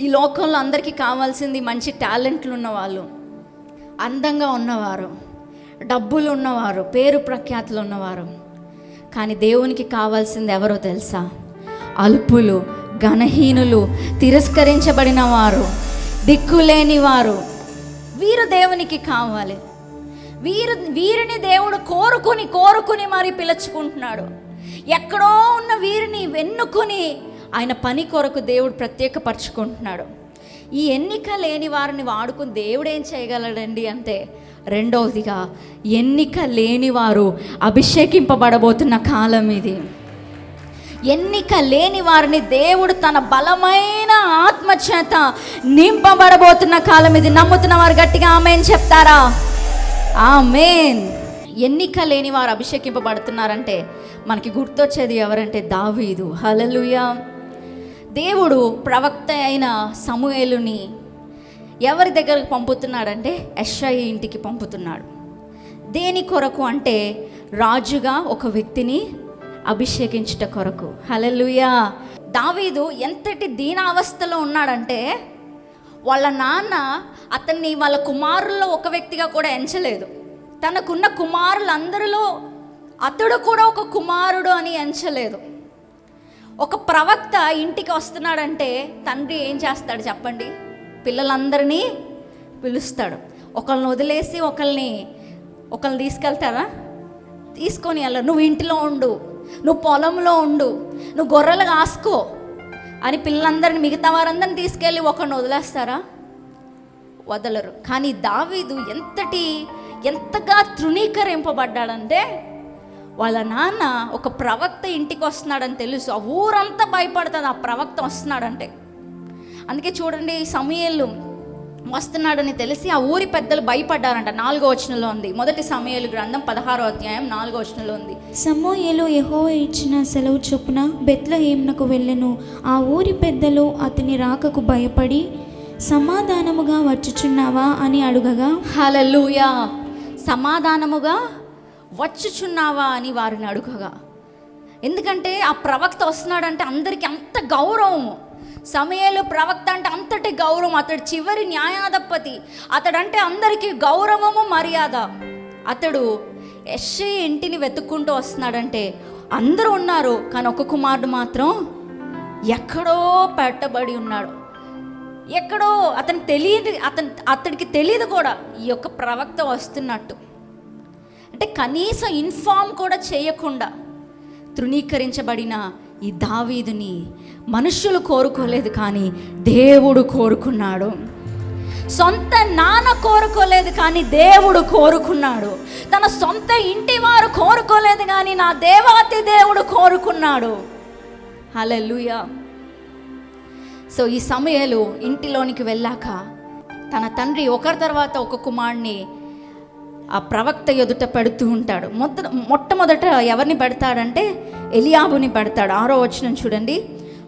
ఈ లోకంలో అందరికీ కావాల్సింది మంచి టాలెంట్లు ఉన్నవాళ్ళు. అందంగా ఉన్నవారు డబ్బులు ఉన్నవారు పేరు ప్రఖ్యాతులు ఉన్నవారు. కానీ దేవునికి కావాల్సింది ఎవరో తెలుసా? అల్పులు ఘనహీనులు తిరస్కరించబడిన వారు దిక్కులేని వారు. వీరు దేవునికి కావాలి. వీరు వీరిని దేవుడు కోరుకుని కోరుకుని మరి పిలుచుకుంటున్నాడు. ఎక్కడో ఉన్న వీరిని వెన్నుకొని ఆయన పని కొరకు దేవుడు ప్రత్యేకపరచుకుంటున్నాడు. ఈ ఎన్నిక లేని వారిని వాడుకుని దేవుడు ఏం చేయగలడండి అంటే రెండవదిగా ఎన్నిక లేని వారు అభిషేకింపబడబోతున్న కాలం ఇది. ఎన్నిక లేని వారిని దేవుడు తన బలమైన ఆత్మ చేత నింపబడబోతున్న కాలం ఇది. నమ్ముతున్న వారు గట్టిగా ఆమెన్ చెప్తారా? ఆమెన్. ఎన్నిక లేని వారు అభిషేకింపబడుతున్నారంటే మనకి గుర్తొచ్చేది ఎవరంటే దావీదు. హలలుయా దేవుడు ప్రవక్త అయిన సమూయేలుని ఎవరి దగ్గరకు పంపుతున్నాడంటే యెషయా ఇంటికి పంపుతున్నాడు. దేని కొరకు అంటే రాజుగా ఒక వ్యక్తిని అభిషేకించుట కొరకు. హలలుయా దావీదు ఎంతటి దీనావస్థలో ఉన్నాడంటే వాళ్ళ నాన్న అతన్ని వాళ్ళ కుమారుల్లో ఒక వ్యక్తిగా కూడా ఎంచలేదు. తనకున్న కుమారులందరిలో అతడు కూడా ఒక కుమారుడు అని ఎంచలేదు. ఒక ప్రవక్త ఇంటికి వస్తున్నాడంటే తండ్రి ఏం చేస్తాడు చెప్పండి? పిల్లలందరినీ పిలుస్తాడు. ఒకళ్ళని వదిలేసి ఒకళ్ళని ఒకళ్ళని తీసుకెళ్తారా? తీసుకొని వెళ్ళరు నువ్వు ఇంటిలో ఉండు. నువ్వు పొలంలో ఉండు. నువ్వు గొర్రెలు కాసుకో అని పిల్లలందరిని మిగతా వారందరిని తీసుకెళ్ళి ఒకరిని వదిలేస్తారా? వదలరు. కానీ దావీదు ఎంతటి ఎంతగా తృణీకరింపబడ్డాడంటే వాళ్ళ నాన్న ఒక ప్రవక్త ఇంటికి వస్తున్నాడని తెలుసు. ఆ ఊరంతా భయపడుతుంది. ఆ ప్రవక్త వస్తున్నాడంటే. అందుకే చూడండి సమయలు వస్తున్నాడని తెలిసి ఆ ఊరి పెద్దలు భయపడ్డారంట. నాలుగో వచనంలో ఉంది. మొదటి సమయలు గ్రంథం పదహారో అధ్యాయం నాలుగో వచనంలో ఉంది. సమూయేలు యెహోవా ఇచ్చిన సెలవు చొప్పున బెత్లహేమ్నకు వెళ్ళెను. ఆ ఊరి పెద్దలు అతని రాకకు భయపడి సమాధానముగా వచ్చుచున్నావా? అని అడుగగా హలలుయా సమాధానముగా వచ్చుచున్నావా అని వారిని అడుగగా. ఎందుకంటే ఆ ప్రవక్త వస్తున్నాడంటే అందరికీ అంత గౌరవము సమయంలో ప్రవక్త అంటే అంతటి గౌరవం. అతడు చివరి న్యాయాధిపతి. అతడంటే అందరికీ గౌరవము మర్యాద. అతడు యశ్ఐ ఇంటిని వెతుక్కుంటూ వస్తున్నాడంటే అందరూ ఉన్నారు కానీ ఒక కుమారుడు మాత్రం ఎక్కడో పెట్టబడి ఉన్నాడు. ఎక్కడో అతనికి తెలియదు అతను అతడికి తెలియదు కూడా. ఈ యొక్క ప్రవక్త వస్తున్నట్టు. అంటే కనీసం ఇన్ఫామ్ కూడా చేయకుండా తృణీకరించబడిన ఈ దావీదుని మనుషులు కోరుకోలేదు కానీ దేవుడు కోరుకున్నాడు. సొంత నాన్న కోరుకోలేదు కానీ దేవుడు కోరుకున్నాడు. తన సొంత ఇంటి వారు కోరుకోలేదు కానీ నా దేవాతి దేవుడు కోరుకున్నాడు. హల్లెలూయా. సో ఈ సమయాలు ఇంటిలోనికి వెళ్ళాక తన తండ్రి ఒకరి తర్వాత ఒక కుమారుడిని ఆ ప్రవక్త ఎదుట పెడుతూ ఉంటాడు. మొదట మొట్టమొదట ఎవరిని పెడతాడంటే ఎలియాబుని పెడతాడు. ఆరో వచనం చూడండి.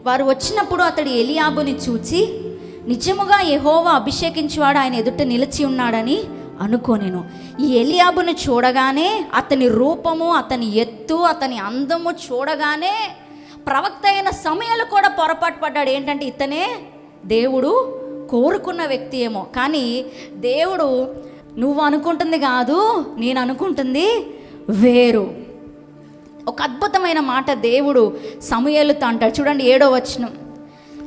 వారు వచ్చినప్పుడు అతడు ఎలియాబుని చూచి నిజముగా ఎహోవా అభిషేకించేవాడు ఆయన ఎదుట నిలిచి ఉన్నాడని అనుకోనేను. ఈ ఎలియాబుని చూడగానే అతని రూపము అతని ఎత్తు అతని అందము చూడగానే ప్రవక్త అయిన సమయాలు కూడా పొరపాటు పడ్డాడు. ఏంటంటే ఇతనే దేవుడు కోరుకున్న వ్యక్తి ఏమో. కానీ దేవుడు నువ్వు అనుకుంటుంది కాదు నేను అనుకుంటుంది వేరు. ఒక అద్భుతమైన మాట దేవుడు సమయలుతో అంటాడు. చూడండి ఏడో వచనం.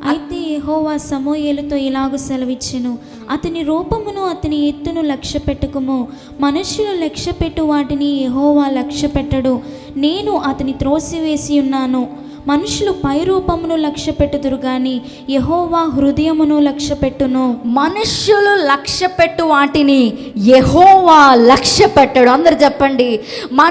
అయితే యహోవా సమూయేలుతో ఇలాగ సెలవిచ్చెను. అతని రూపమును అతని ఎత్తును లక్ష్య పెట్టుకుము. మనుషులు లక్ష్య పెట్టు వాటిని యహోవా లక్ష్య పెట్టడు. నేను అతని త్రోసివేసి ఉన్నాను. మనుషులు పై రూపమును లక్ష్య పెట్టుదురు గాని యహోవా హృదయమును లక్ష్య పెట్టును మనుష్యులు లక్ష్య పెట్టు వాటిని యహోవా లక్ష్య పెట్టాడు అందరు చెప్పండి. మన